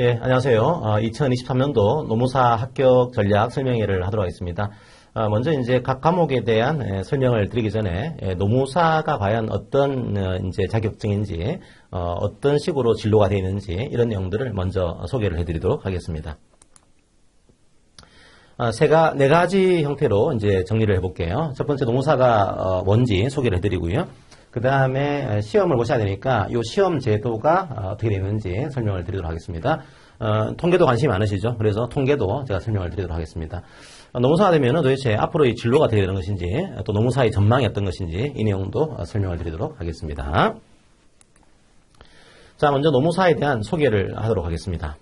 예, 안녕하세요. 어, 2023년도 노무사 합격 전략 설명회를 하도록 하겠습니다. 어, 먼저 이제 각 과목에 대한 예, 설명을 드리기 전에 예, 노무사가 과연 어떤 어, 이제 자격증인지 어, 어떤 식으로 진로가 되어 있는지 이런 내용들을 먼저 소개를 해드리도록 하겠습니다. 어, 세가 네 가지 형태로 이제 정리를 해볼게요. 첫 번째 노무사가 어, 뭔지 소개를 해드리고요. 그 다음에 시험을 보셔야 되니까 이 시험 제도가 어, 어떻게 되는지 설명을 드리도록 하겠습니다. 어, 통계도 관심이 많으시죠? 그래서 통계도 제가 설명을 드리도록 하겠습니다. 어, 노무사가 되면 도대체 앞으로의 진로가 되야 되는 것인지 또 노무사의 전망이 어떤 것인지 이 내용도 설명을 드리도록 하겠습니다. 자, 먼저 노무사에 대한 소개를 하도록 하겠습니다.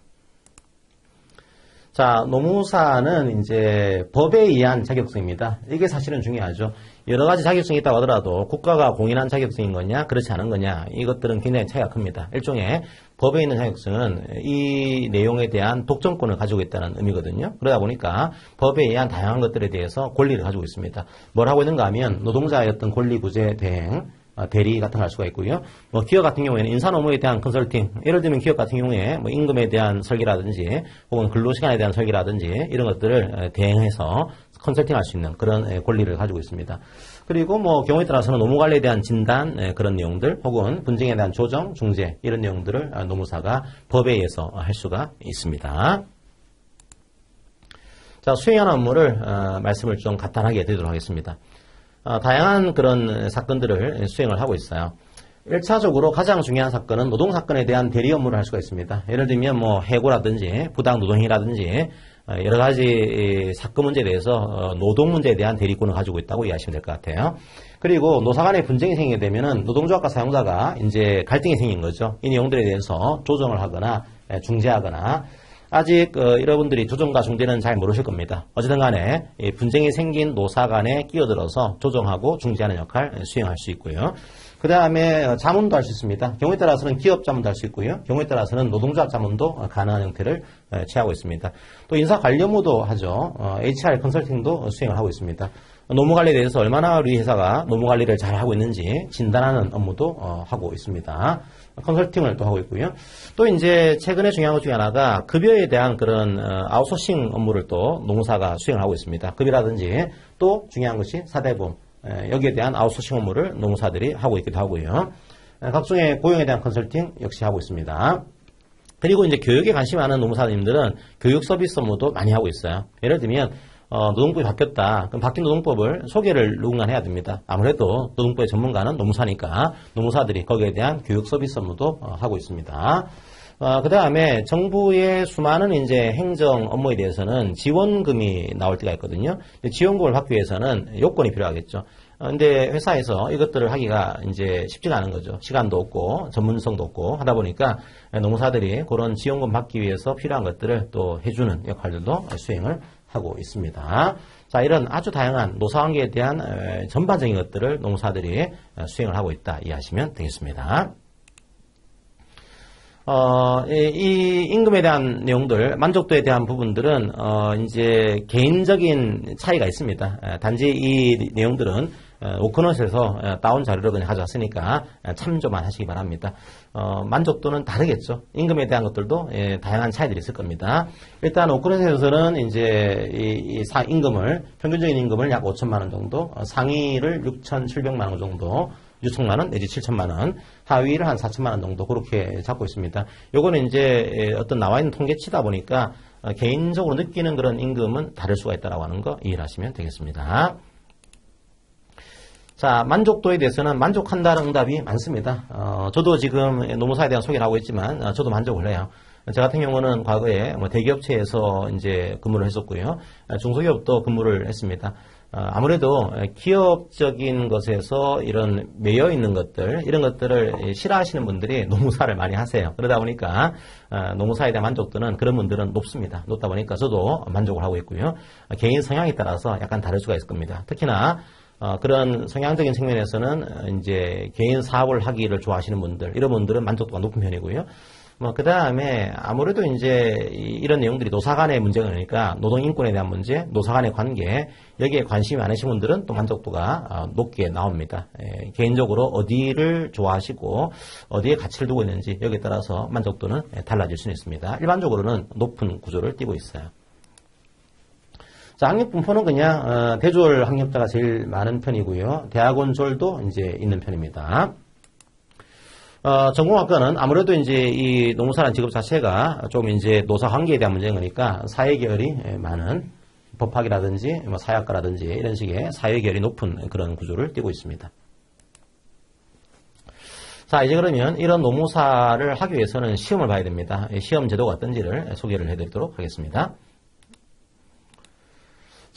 자, 노무사는 이제 법에 의한 자격증입니다. 이게 사실은 중요하죠. 여러 가지 자격증이 있다고 하더라도 국가가 공인한 자격증인 거냐, 그렇지 않은 거냐, 이것들은 굉장히 차이가 큽니다. 일종의 법에 있는 자격증은 이 내용에 대한 독점권을 가지고 있다는 의미거든요. 그러다 보니까 법에 의한 다양한 것들에 대해서 권리를 가지고 있습니다. 뭘 하고 있는가 하면 노동자의 어떤 권리 구제 대행, 어, 대리 같은 걸할 수가 있고요. 뭐 기업 같은 경우에는 인사 업무에 대한 컨설팅, 예를 들면 기업 같은 경우에 뭐 임금에 대한 설계라든지 혹은 근로시간에 대한 설계라든지 이런 것들을 대행해서 컨설팅 할 수 있는 그런 권리를 가지고 있습니다. 그리고 뭐 경우에 따라서는 노무 관리에 대한 진단 그런 내용들 혹은 분쟁에 대한 조정, 중재 이런 내용들을 아, 노무사가 법에 의해서 할 수가 있습니다. 자, 수행하는 업무를 어, 말씀을 좀 간단하게 드리도록 하겠습니다. 어, 다양한 그런 사건들을 수행을 하고 있어요. 1차적으로 가장 중요한 사건은 노동 사건에 대한 대리 업무를 할 수가 있습니다. 예를 들면 뭐 해고라든지 부당 노동이라든지 어, 여러 가지 사건 문제에 대해서 어, 노동 문제에 대한 대리권을 가지고 있다고 이해하시면 될 것 같아요. 그리고 노사 간의 분쟁이 생기게 되면은 노동조합과 사용자가 이제 갈등이 생긴 거죠. 이 내용들에 대해서 조정을 하거나 중재하거나 아직 어, 여러분들이 조정과 중재는 잘 모르실 겁니다. 어쨌든 간에 분쟁이 생긴 노사 간에 끼어들어서 조정하고 중재하는 역할 수행할 수 있고요. 그 다음에 어, 자문도 할 수 있습니다. 경우에 따라서는 기업 자문도 할 수 있고요. 경우에 따라서는 노동자 자문도 가능한 형태를 어, 취하고 있습니다. 또 인사 관리 업무도 하죠. HR 컨설팅도 수행을 하고 있습니다. 노무 관리에 대해서 얼마나 우리 회사가 노무 관리를 잘 하고 있는지 진단하는 업무도 하고 있습니다. 컨설팅을 또 하고 있고요. 또 이제 최근에 중요한 것 중에 하나가 급여에 대한 그런 어, 아웃소싱 업무를 또 노무사가 수행을 하고 있습니다. 급여라든지 또 중요한 것이 사대보험 여기에 대한 아웃소싱 업무를 노무사들이 하고 있기도 하고요. 각종의 고용에 대한 컨설팅 역시 하고 있습니다. 그리고 이제 교육에 관심 많은 노무사님들은 교육 서비스 업무도 많이 하고 있어요. 예를 들면 어, 노동법이 바뀌었다. 그럼 바뀐 노동법을 소개를 누군가 해야 됩니다. 아무래도 노동법의 전문가는 노무사니까 노무사들이 거기에 대한 교육 서비스 업무도 어, 하고 있습니다. 어, 그 다음에 정부의 수많은 이제 행정 업무에 대해서는 지원금이 나올 때가 있거든요. 지원금을 받기 위해서는 요건이 필요하겠죠. 어, 근데 회사에서 이것들을 하기가 이제 쉽지가 않은 거죠. 시간도 없고 전문성도 없고 하다 보니까 노무사들이 그런 지원금 받기 위해서 필요한 것들을 또 해주는 역할들도 수행을 하고 있습니다. 자, 이런 아주 다양한 노사관계에 대한 전반적인 것들을 농사들이 수행을 하고 있다 이해하시면 되겠습니다. 어, 이, 임금에 대한 내용들, 만족도에 대한 부분들은, 어, 이제 개인적인 차이가 있습니다. 단지 이 내용들은 어, 오크넛에서 어, 다운 자료를 그냥 가져왔으니까 어, 참조만 하시기 바랍니다. 어, 만족도는 다르겠죠. 임금에 대한 것들도 예, 다양한 차이들이 있을 겁니다. 일단 오크넛에서는 이제 이, 이 사, 임금을 평균적인 임금을 약 5천만 원 정도, 어, 상위를 6,700만 원 정도 6천만 원 내지 7천만 원, 하위를 한 4천만 원 정도 그렇게 잡고 있습니다. 요거는 이제 예, 어떤 나와 있는 통계치다 보니까 개인적으로 느끼는 그런 임금은 다를 수가 있다라고 하는 거 이해를 하시면 되겠습니다. 자, 만족도에 대해서는 만족한다는 응답이 많습니다. 어, 저도 지금 노무사에 대한 소개를 하고 있지만, 어, 저도 만족을 해요. 저 같은 경우는 과거에 뭐 대기업체에서 이제 근무를 했었고요. 중소기업도 근무를 했습니다. 어, 아무래도 기업적인 것에서 이런 매여 있는 것들, 이런 것들을 싫어하시는 분들이 노무사를 많이 하세요. 그러다 보니까 어, 노무사에 대한 만족도는 그런 분들은 높습니다. 높다 보니까 저도 만족을 하고 있고요. 개인 성향에 따라서 약간 다를 수가 있을 겁니다. 특히나 어, 그런 성향적인 측면에서는 이제 개인 사업을 하기를 좋아하시는 분들, 이런 분들은 만족도가 높은 편이고요. 뭐, 그 다음에 아무래도 이제 이- 이런 내용들이 노사 간의 문제가 그러니까 노동 인권에 대한 문제, 노사 간의 관계, 여기에 관심이 많으신 분들은 또 만족도가 어, 높게 나옵니다. 예, 개인적으로 어디를 좋아하시고 어디에 가치를 두고 있는지 여기에 따라서 만족도는 예, 달라질 수는 있습니다. 일반적으로는 높은 구조를 띠고 있어요. 자, 학력 분포는 그냥 어, 대졸 학력자가 제일 많은 편이고요. 대학원 졸도 이제 있는 편입니다. 어, 전공학과는 아무래도 이제 이 농사라는 직업 자체가 좀 이제 노사 관계에 대한 문제인 거니까 사회 계열이 예, 많은 법학이라든지 뭐 사회학과라든지 이런 식의 사회 계열이 높은 그런 구조를 띠고 있습니다. 자, 이제 그러면 이런 노무사를 하기 위해서는 시험을 봐야 됩니다. 이 시험 제도가 어떤지를 소개를 해드리도록 하겠습니다.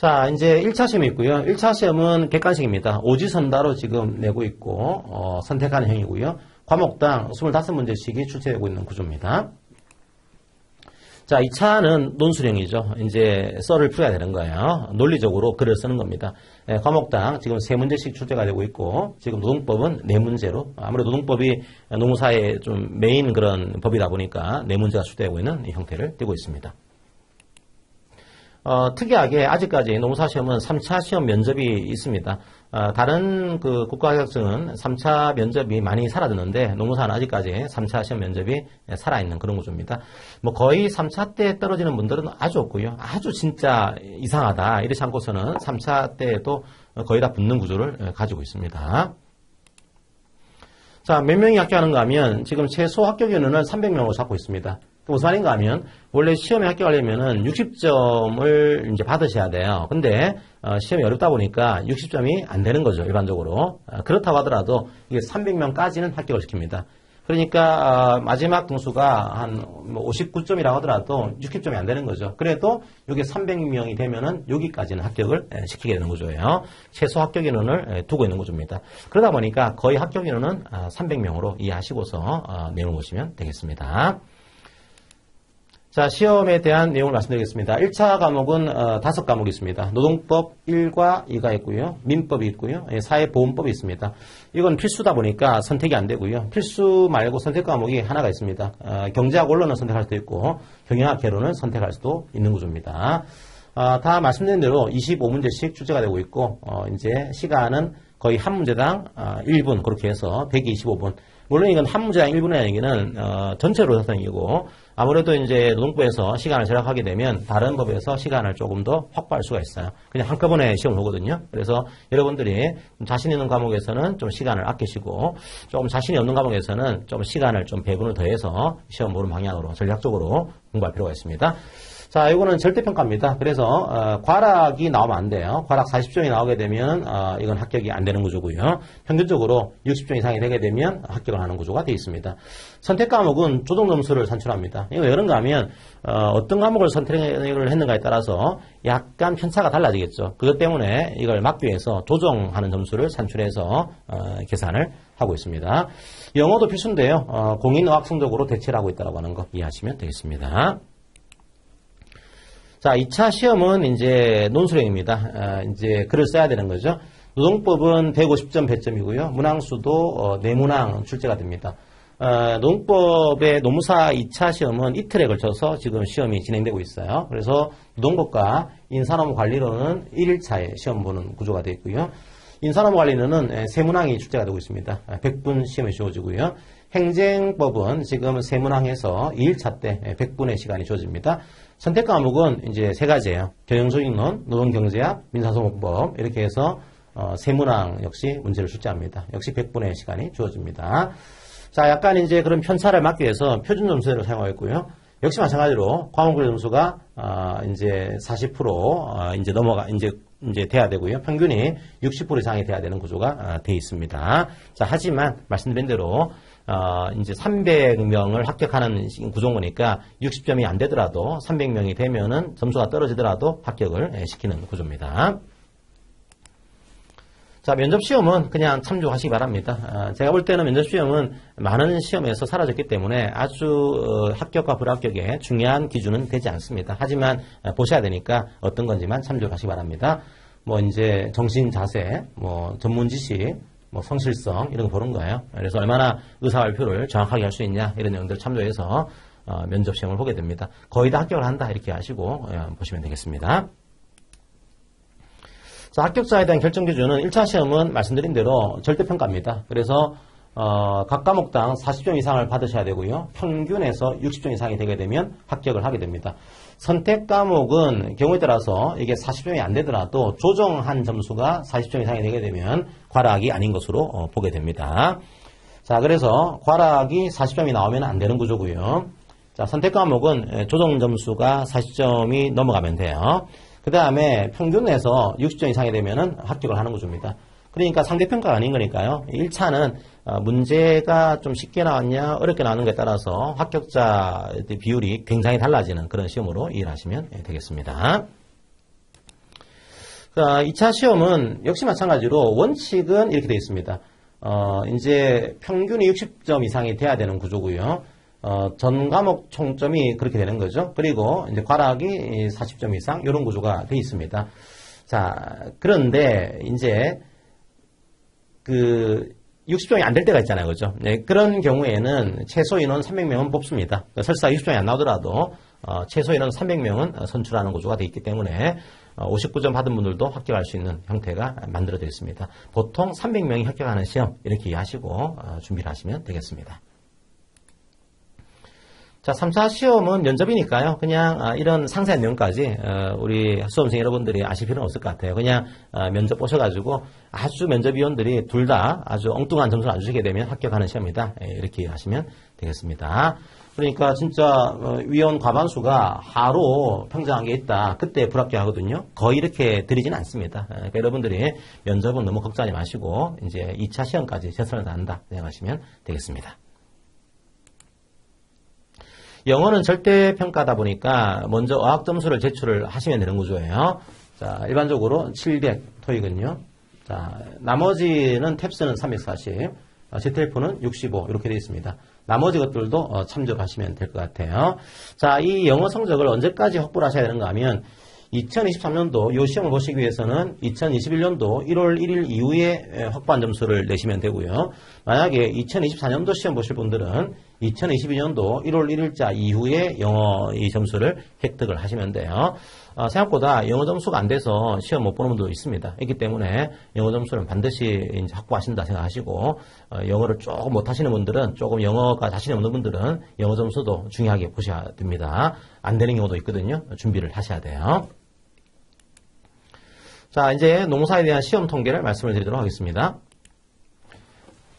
자, 이제 1차 시험이 있고요. 1차 시험은 객관식입니다. 오지선다로 지금 내고 있고, 어, 선택하는 형이고요. 과목당 25문제씩이 출제되고 있는 구조입니다. 자, 2차는 논술형이죠. 이제 썰을 풀어야 되는 거예요. 논리적으로 글을 쓰는 겁니다. 예, 과목당 지금 3문제씩 출제가 되고 있고, 지금 노동법은 4문제로, 아무래도 노동법이 노무사의 좀 메인 그런 법이다 보니까 4문제가 출제되고 있는 이 형태를 띠고 있습니다. 어, 특이하게 아직까지 노무사 시험은 3차 시험 면접이 있습니다. 어, 다른 그 국가 자격증은 3차 면접이 많이 사라졌는데 노무사는 아직까지 3차 시험 면접이 살아있는 그런 구조입니다. 뭐 거의 3차 때 떨어지는 분들은 아주 없고요. 아주 진짜 이상하다 이렇지 않고서는 3차 때에도 거의 다 붙는 구조를 가지고 있습니다. 자, 몇 명이 합격하는가 하면 지금 최소 합격 인원을 300명으로 잡고 있습니다. 말인가 하면 원래 시험에 합격하려면은 60점을 이제 받으셔야 돼요. 근데 어, 시험이 어렵다 보니까 60점이 안 되는 거죠, 일반적으로. 어, 그렇다고 하더라도 이게 300명까지는 합격을 시킵니다. 그러니까 어, 마지막 등수가 한 59점이라고 하더라도 60점이 안 되는 거죠. 그래도 이게 300명이 되면은 여기까지는 합격을 에, 시키게 되는 구조예요. 최소 합격 인원을 에, 두고 있는 구조입니다. 그러다 보니까 거의 합격 인원은 300명으로 이해하시고서 어, 내용을 보시면 되겠습니다. 자, 시험에 대한 내용을 말씀드리겠습니다. 1차 과목은 어, 다섯 과목이 있습니다. 노동법 1과 2가 있고요. 민법이 있고요. 예, 사회보험법이 있습니다. 이건 필수다 보니까 선택이 안 되고요. 필수 말고 선택 과목이 하나가 있습니다. 어, 경제학 원론을 선택할 수도 있고 경영학 개론을 선택할 수도 있는 구조입니다. 어, 다 말씀드린 대로 25문제씩 출제가 되고 있고 어, 이제 시간은 거의 한 문제당 어, 1분 그렇게 해서 125분. 물론 이건 한 문제당 1분의 얘기는 어, 전체로 작성이고 아무래도 이제 노동부에서 시간을 절약하게 되면 다른 법에서 시간을 조금 더 확보할 수가 있어요. 그냥 한꺼번에 시험을 보거든요. 그래서 여러분들이 자신 있는 과목에서는 좀 시간을 아끼시고 조금 자신이 없는 과목에서는 좀 시간을 좀 배분을 더해서 시험 보는 방향으로 전략적으로 공부할 필요가 있습니다. 자, 이거는 절대평가입니다. 그래서 어, 과락이 나오면 안 돼요. 과락 40점이 나오게 되면 어, 이건 합격이 안 되는 구조고요. 평균적으로 60점 이상이 되게 되면 합격을 하는 구조가 되어 있습니다. 선택 과목은 조정 점수를 산출합니다. 이거 왜 그런가 하면 어, 떤 과목을 선택을 했는가에 따라서 약간 편차가 달라지겠죠. 그것 때문에 이걸 막기 위해서 조정하는 점수를 산출해서 어, 계산을 하고 있습니다. 영어도 필수인데요. 어, 공인어학 성적으로 대체를 하고 있다고 하는 거 이해하시면 되겠습니다. 자, 2차 시험은 이제 논술형입니다. 아, 이제 글을 써야 되는 거죠. 노동법은 150점 배점이고요. 문항수도 어, 네문항 출제가 됩니다. 어, 노동법의 노무사 2차 시험은 이틀에 걸쳐서 지금 시험이 진행되고 있어요. 그래서 노동법과 인산업관리론은 1일차에 시험 보는 구조가 되어 있고요. 인산업관리론은 세 문항이 출제가 되고 있습니다. 100분 시험이 주어지고요. 행정법은 지금 세 문항에서 2일차 때 100분의 시간이 주어집니다. 선택 과목은 이제 세 가지예요. 경영소익론, 노동경제학, 민사소송법 이렇게 해서 어, 세 문항 역시 문제를 출제합니다. 역시 100분의 시간이 주어집니다. 자, 약간 이제 그런 편차를 막기 위해서 표준 점수를 사용하였고요. 역시 마찬가지로 과목별 점수가 어, 이제 40% 어, 이제 넘어가 이제 이제 돼야 되고요. 평균이 60% 이상이 돼야 되는 구조가 어, 돼 있습니다. 자, 하지만 말씀드린 대로 어, 이제 300명을 합격하는 구조인 거니까 60점이 안 되더라도 300명이 되면은 점수가 떨어지더라도 합격을 예, 시키는 구조입니다. 자, 면접 시험은 그냥 참조하시기 바랍니다. 아, 제가 볼 때는 면접 시험은 많은 시험에서 사라졌기 때문에 아주 어, 합격과 불합격에 중요한 기준은 되지 않습니다. 하지만 어, 보셔야 되니까 어떤 건지만 참조하시기 바랍니다. 뭐 이제 정신 자세, 뭐 전문 지식, 뭐 성실성 이런 거 보는 거예요. 그래서 얼마나 의사 발표를 정확하게 할 수 있냐 이런 내용들 을 참조해서 어, 면접 시험을 보게 됩니다. 거의 다 합격을 한다 이렇게 하시고 예, 보시면 되겠습니다. 자, 합격자에 대한 결정 기준은 1차 시험은 말씀드린 대로 절대평가입니다. 그래서 어, 각 과목당 40점 이상을 받으셔야 되고요. 평균에서 60점 이상이 되게 되면 합격을 하게 됩니다. 선택 과목은 경우에 따라서 이게 40점이 안 되더라도 조정한 점수가 40점 이상이 되게 되면 과락이 아닌 것으로 어, 보게 됩니다. 자, 그래서 과락이 40점이 나오면 안 되는 구조고요. 자, 선택 과목은 조정 점수가 40점이 넘어가면 돼요. 그 다음에 평균 내서 60점 이상이 되면 합격을 하는 구조입니다. 그러니까 상대평가가 아닌 거니까요. 1차는 어, 문제가 좀 쉽게 나왔냐 어렵게 나오는 것에 따라서 합격자 비율이 굉장히 달라지는 그런 시험으로 이해하시면 되겠습니다. 2차 시험은 역시 마찬가지로 원칙은 이렇게 되어 있습니다. 어, 이제 평균이 60점 이상이 돼야 되는 구조고요. 어, 전 과목 총점이 그렇게 되는 거죠. 그리고 이제 과락이 40점 이상 이런 구조가 되어 있습니다. 자, 그런데 이제 그 60점이 안 될 때가 있잖아요. 그죠? 네, 그런 경우에는 최소 인원 300명은 뽑습니다. 설사 60점이 안 나오더라도 어, 최소 인원 300명은 선출하는 구조가 되어 있기 때문에 어, 59점 받은 분들도 합격할 수 있는 형태가 만들어져 있습니다. 보통 300명이 합격하는 시험 이렇게 이해하시고 어, 준비를 하시면 되겠습니다. 자, 3차 시험은 면접이니까요. 그냥 아, 이런 상세한 내용까지 어, 우리 수험생 여러분들이 아실 필요는 없을 것 같아요. 그냥 어, 면접 보셔가지고 아주 면접위원들이 둘 다 아주 엉뚱한 점수를 안 주시게 되면 합격하는 시험이다. 예, 이렇게 하시면 되겠습니다. 그러니까 진짜 어, 위원 과반수가 하루 평정한 게 있다. 그때 불합격하거든요. 거의 이렇게 드리진 않습니다. 그러니까 여러분들이 면접은 너무 걱정하지 마시고 이제 2차 시험까지 최선을 다한다 생각하시면 되겠습니다. 영어는 절대 평가다 보니까 먼저 어학 점수를 제출을 하시면 되는 구조예요. 자, 일반적으로 700 토익은요. 자, 나머지는 탭스는 340, 제텔프는 65 이렇게 되어 있습니다. 나머지 것들도 어, 참조를 하시면 될 것 같아요. 자, 이 영어 성적을 언제까지 확보를 하셔야 되는가 하면 2023년도 이 시험을 보시기 위해서는 2021년도 1월 1일 이후에 확보한 점수를 내시면 되고요. 만약에 2024년도 시험 보실 분들은 2022년도 1월 1일자 이후에 영어 이 점수를 획득을 하시면 돼요. 어, 생각보다 영어 점수가 안 돼서 시험 못 보는 분도 있습니다. 있기 때문에 영어 점수는 반드시 확보하신다 생각하시고 어, 영어를 조금 못 하시는 분들은 조금 영어가 자신이 없는 분들은 영어 점수도 중요하게 보셔야 됩니다. 안 되는 경우도 있거든요. 준비를 하셔야 돼요. 자, 이제 농사에 대한 시험 통계를 말씀을 드리도록 하겠습니다.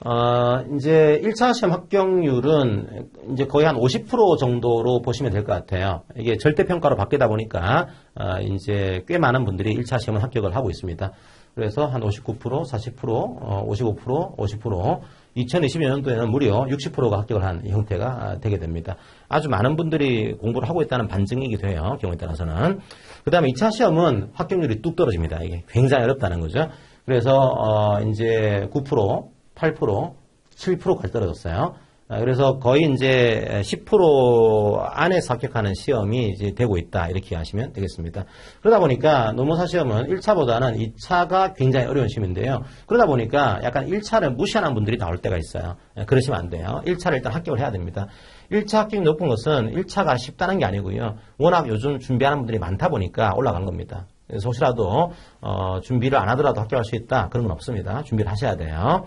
어, 이제 1차 시험 합격률은 이제 거의 한 50% 정도로 보시면 될 것 같아요. 이게 절대평가로 바뀌다 보니까, 어, 이제 꽤 많은 분들이 1차 시험을 합격을 하고 있습니다. 그래서 한 59%, 40%, 어, 55%, 50%, 2020년도에는 무려 60%가 합격을 한 형태가 되게 됩니다. 아주 많은 분들이 공부를 하고 있다는 반증이기도 해요. 경우에 따라서는. 그 다음에 2차 시험은 합격률이 뚝 떨어집니다. 이게 굉장히 어렵다는 거죠. 그래서 어 이제 9%, 8%, 7%까지 떨어졌어요. 아, 그래서 거의 이제 10% 안에서 합격하는 시험이 이제 되고 있다. 이렇게 하시면 되겠습니다. 그러다 보니까 노무사 시험은 1차보다는 2차가 굉장히 어려운 시험인데요. 그러다 보니까 약간 1차를 무시하는 분들이 나올 때가 있어요. 예, 그러시면 안 돼요. 1차를 일단 합격을 해야 됩니다. 1차 합격이 높은 것은 1차가 쉽다는 게 아니고요. 워낙 요즘 준비하는 분들이 많다 보니까 올라간 겁니다. 그래서 혹시라도 어, 준비를 안 하더라도 합격할 수 있다. 그런 건 없습니다. 준비를 하셔야 돼요.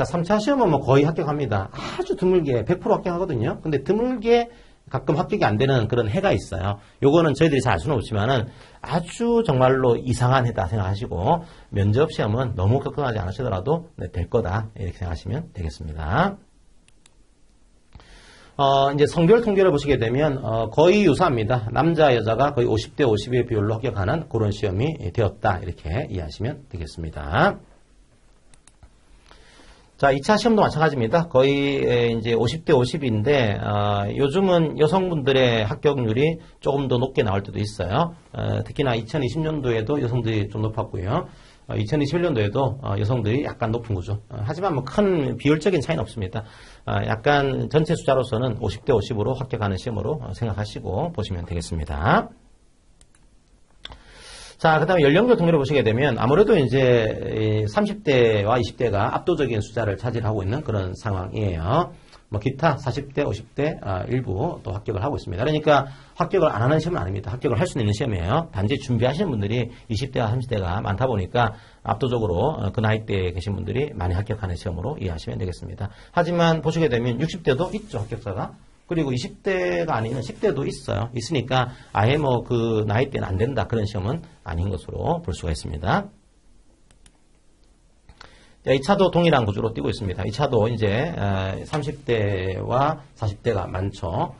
자, 3차 시험은 뭐 거의 합격합니다. 아주 드물게 100% 합격하거든요. 근데 드물게 가끔 합격이 안 되는 그런 해가 있어요. 요거는 저희들이 잘 알 수는 없지만은 아주 정말로 이상한 해다 생각하시고 면접 시험은 너무 걱정하지 않으시더라도 네, 될 거다 이렇게 생각하시면 되겠습니다. 어, 이제 성별 통계를 보시게 되면 어, 거의 유사합니다. 남자 여자가 거의 50대 50의 비율로 합격하는 그런 시험이 되었다 이렇게 이해하시면 되겠습니다. 자, 2차 시험도 마찬가지입니다. 거의 이제 50대 50인데 어, 요즘은 여성분들의 합격률이 조금 더 높게 나올 때도 있어요. 어, 특히나 2020년도에도 여성들이 좀 높았고요. 2021년도에도 어, 여성들이 약간 높은 거죠. 하지만 뭐 큰 비율적인 차이는 없습니다. 약간 전체 숫자로서는 50대 50으로 합격하는 시험으로 생각하시고 보시면 되겠습니다. 자, 그 다음에 연령별 통계를 보시게 되면 아무래도 이제 30대와 20대가 압도적인 숫자를 차지하고 있는 그런 상황이에요. 뭐 기타 40대, 50대 아, 일부 또 합격을 하고 있습니다. 그러니까 합격을 안 하는 시험은 아닙니다. 합격을 할 수 있는 시험이에요. 단지 준비하시는 분들이 20대와 30대가 많다 보니까 압도적으로 어, 그 나이대에 계신 분들이 많이 합격하는 시험으로 이해하시면 되겠습니다. 하지만 보시게 되면 60대도 있죠, 합격자가. 그리고 20대가 아니면 10대도 있어요. 있으니까 아예 뭐 그 나이대는 안 된다. 그런 시험은 아닌 것으로 볼 수가 있습니다. 이 차도 동일한 구조로 뛰고 있습니다. 이 차도 이제 30대와 40대가 많죠.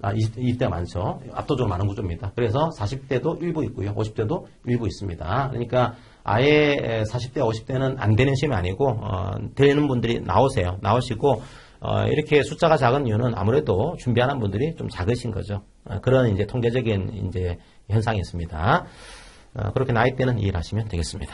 아, 20, 대가 많죠. 압도적으로 많은 구조입니다. 그래서 40대도 일부 있고요. 50대도 일부 있습니다. 그러니까 아예 40대, 50대는 안 되는 시험이 아니고 어, 되는 분들이 나오세요. 나오시고 어, 이렇게 숫자가 작은 이유는 아무래도 준비하는 분들이 좀 작으신 거죠. 어, 그런 이제 통계적인 이제 현상이 있습니다. 어, 그렇게 나이대는 이해하시면 되겠습니다.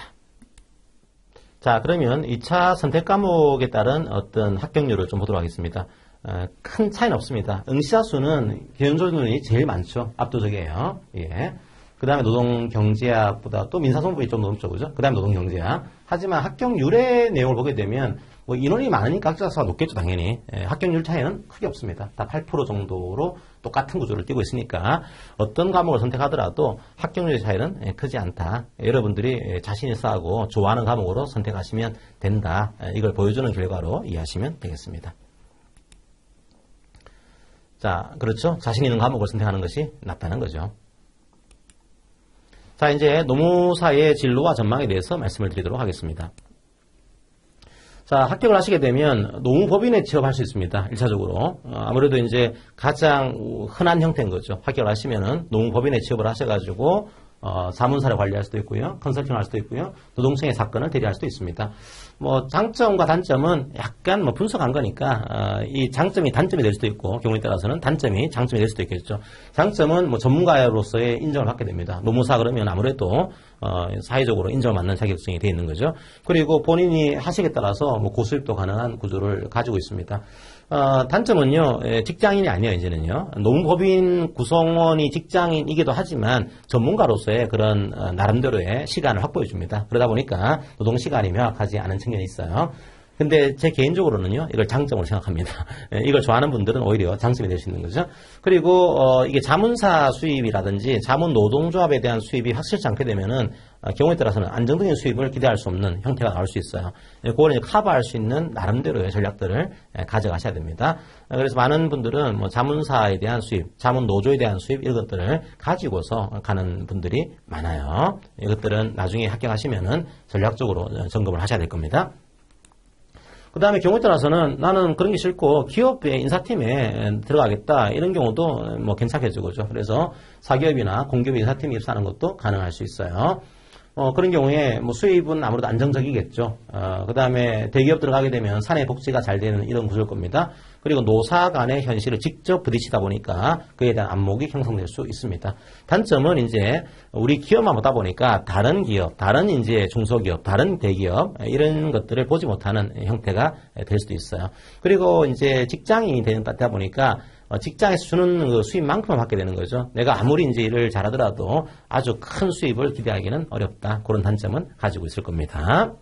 자, 그러면 2차 선택 과목에 따른 어떤 합격률을 좀 보도록 하겠습니다. 어, 큰 차이는 없습니다. 응시자 수는 경영조준이 제일 많죠. 압도적이에요. 예. 그 다음에 노동경제학보다 또 민사소송법이 좀 넘죠. 그죠? 그 다음에 노동경제학. 하지만 합격률의 내용을 보게 되면 뭐 인원이 많으니까 합격자가 높겠죠, 당연히. 예, 합격률 차이는 크게 없습니다. 다 8% 정도로 똑같은 구조를 띄고 있으니까 어떤 과목을 선택하더라도 합격률 차이는 예, 크지 않다. 여러분들이 예, 자신 있어 하고 좋아하는 과목으로 선택하시면 된다. 예, 이걸 보여주는 결과로 이해하시면 되겠습니다. 자, 그렇죠. 자신 있는 과목을 선택하는 것이 낫다는 거죠. 자, 이제 노무사의 진로와 전망에 대해서 말씀을 드리도록 하겠습니다. 자, 합격을 하시게 되면 노무법인에 취업할 수 있습니다. 1차적으로. 어, 아무래도 이제 가장 흔한 형태인 거죠. 합격을 하시면은 노무법인에 취업을 하셔가지고 어, 자문사를 관리할 수도 있고요. 컨설팅을 할 수도 있고요. 노동청의 사건을 대리할 수도 있습니다. 뭐 장점과 단점은 약간 뭐 분석한 거니까 어, 이 장점이 단점이 될 수도 있고 경우에 따라서는 단점이 장점이 될 수도 있겠죠. 장점은 뭐 전문가로서의 인정을 받게 됩니다. 노무사 그러면 아무래도 어, 사회적으로 인정을 받는 자격증이 되어 있는 거죠. 그리고 본인이 하시기에 따라서 뭐 고수입도 가능한 구조를 가지고 있습니다. 어, 단점은요, 예, 직장인이 아니에요, 이제는요. 노무법인 구성원이 직장인이기도 하지만 전문가로서의 그런 어, 나름대로의 시간을 확보해 줍니다. 그러다 보니까 노동시간이 명확하지 않은 측면이 있어요. 근데 제 개인적으로는요, 이걸 장점으로 생각합니다. 예, 이걸 좋아하는 분들은 오히려 장점이 될 수 있는 거죠. 그리고, 어, 이게 자문사 수입이라든지 자문 노동조합에 대한 수입이 확실치 않게 되면은, 어, 경우에 따라서는 안정적인 수입을 기대할 수 없는 형태가 나올 수 있어요. 예, 그거를 커버할 수 있는 나름대로의 전략들을 예, 가져가셔야 됩니다. 어, 그래서 많은 분들은 뭐 자문사에 대한 수입, 자문 노조에 대한 수입 이런 것들을 가지고서 가는 분들이 많아요. 이것들은 나중에 합격하시면은 전략적으로 점검을 하셔야 될 겁니다. 그 다음에 경우에 따라서는 나는 그런 게 싫고 기업의 인사팀에 들어가겠다 이런 경우도 뭐 괜찮겠죠. 그죠? 그래서 사기업이나 공기업 인사팀에 입사하는 것도 가능할 수 있어요. 어, 그런 경우에 뭐 수입은 아무래도 안정적이겠죠. 어, 그 다음에 대기업 들어가게 되면 사내 복지가 잘 되는 이런 구조일 겁니다. 그리고 노사 간의 현실을 직접 부딪히다 보니까 그에 대한 안목이 형성될 수 있습니다. 단점은 이제 우리 기업만 보다 보니까 다른 기업, 다른 이제 중소기업, 다른 대기업 이런 것들을 보지 못하는 형태가 될 수도 있어요. 그리고 이제 직장인이 되다 보니까 어, 직장에서 주는 그 수입만큼만 받게 되는 거죠. 내가 아무리 이제 일을 잘하더라도 아주 큰 수입을 기대하기는 어렵다. 그런 단점은 가지고 있을 겁니다.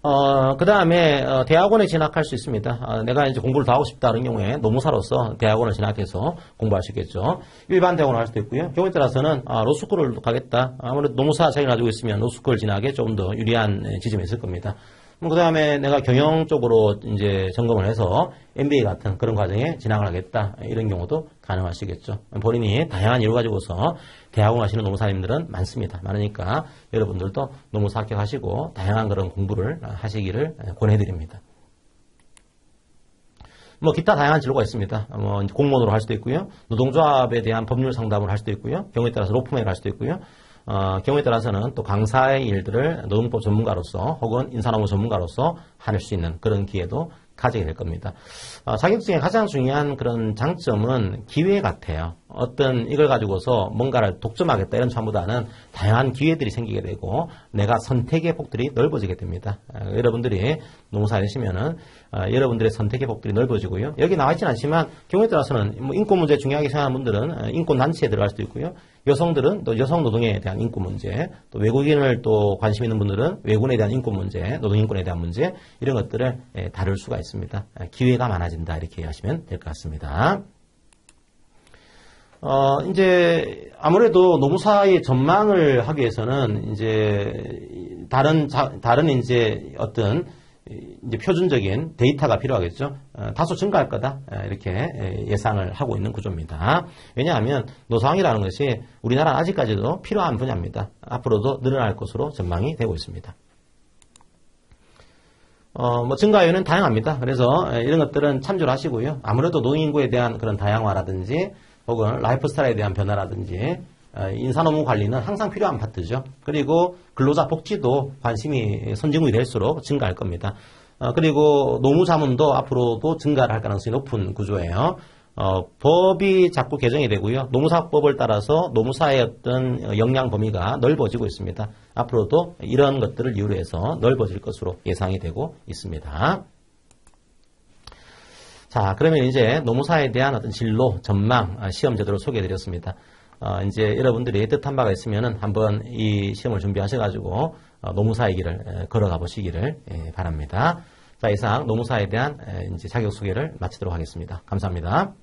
어, 그 다음에, 어, 대학원에 진학할 수 있습니다. 어, 내가 이제 공부를 더 하고 싶다는 경우에 노무사로서 대학원을 진학해서 공부할 수 있겠죠. 일반 대학원을 할 수도 있고요. 경우에 따라서는, 아, 로스쿨을 가겠다. 아무래도 노무사 자격을 가지고 있으면 로스쿨 진학에 조금 더 유리한 지점이 있을 겁니다. 그 다음에 내가 경영 쪽으로 이제 점검을 해서 MBA 같은 그런 과정에 진학을 하겠다. 이런 경우도 가능하시겠죠. 본인이 다양한 이유 가지고서 대학원 가시는 노무사님들은 많습니다. 많으니까 여러분들도 노무사 합격하시고 다양한 그런 공부를 하시기를 권해드립니다. 뭐 기타 다양한 진로가 있습니다. 뭐 공무원으로 할 수도 있고요. 노동조합에 대한 법률 상담을 할 수도 있고요. 경우에 따라서 로펌에 갈 수도 있고요. 어, 경우에 따라서는 또 강사의 일들을 노동법 전문가로서 혹은 인사노무 전문가로서 할 수 있는 그런 기회도 가지게 될 겁니다. 어, 자격증의 가장 중요한 그런 장점은 기회 같아요. 어떤 이걸 가지고서 뭔가를 독점하겠다 이런 참보다는 다양한 기회들이 생기게 되고 내가 선택의 폭들이 넓어지게 됩니다. 어, 여러분들이 농사하시면은 어, 여러분들의 선택의 폭들이 넓어지고요. 여기 나와 있지는 않지만 경우에 따라서는 뭐 인권 문제 중요하게 생각하는 분들은 어, 인권 단체에 들어갈 수도 있고요. 여성들은 또 여성 노동에 대한 인권 문제, 또 외국인을 또 관심 있는 분들은 외군에 대한 인권 문제, 노동 인권에 대한 문제 이런 것들을 예, 다룰 수가 있습니다. 예, 기회가 많아진다 이렇게 하시면 될 것 같습니다. 어, 이제, 아무래도 노무사의 전망을 하기 위해서는, 이제, 다른, 자, 다른 이제 어떤, 이제 표준적인 데이터가 필요하겠죠. 어, 다소 증가할 거다. 어, 이렇게 예상을 하고 있는 구조입니다. 왜냐하면 노상이라는 것이 우리나라 아직까지도 필요한 분야입니다. 앞으로도 늘어날 것으로 전망이 되고 있습니다. 어, 뭐 증가율은 다양합니다. 그래서 이런 것들은 참조를 하시고요. 아무래도 노인구에 대한 그런 다양화라든지 혹은 라이프 스타일에 대한 변화라든지 어, 인사노무 관리는 항상 필요한 파트죠. 그리고 근로자 복지도 관심이 선진국이 될수록 증가할 겁니다. 어, 그리고 노무 자문도 앞으로도 증가를 할 가능성이 높은 구조예요. 어, 법이 자꾸 개정이 되고요. 노무사법을 따라서 노무사의 어떤 역량 범위가 넓어지고 있습니다. 앞으로도 이런 것들을 이유로 해서 넓어질 것으로 예상이 되고 있습니다. 자, 그러면 이제 노무사에 대한 어떤 진로, 전망, 아, 시험 제도를 소개해 드렸습니다. 어, 이제 여러분들이 뜻한 바가 있으면은 한번 이 시험을 준비하셔가지고 어, 노무사의 길을 걸어가 보시기를 예, 바랍니다. 자, 이상 노무사에 대한 이제 자격 소개를 마치도록 하겠습니다. 감사합니다.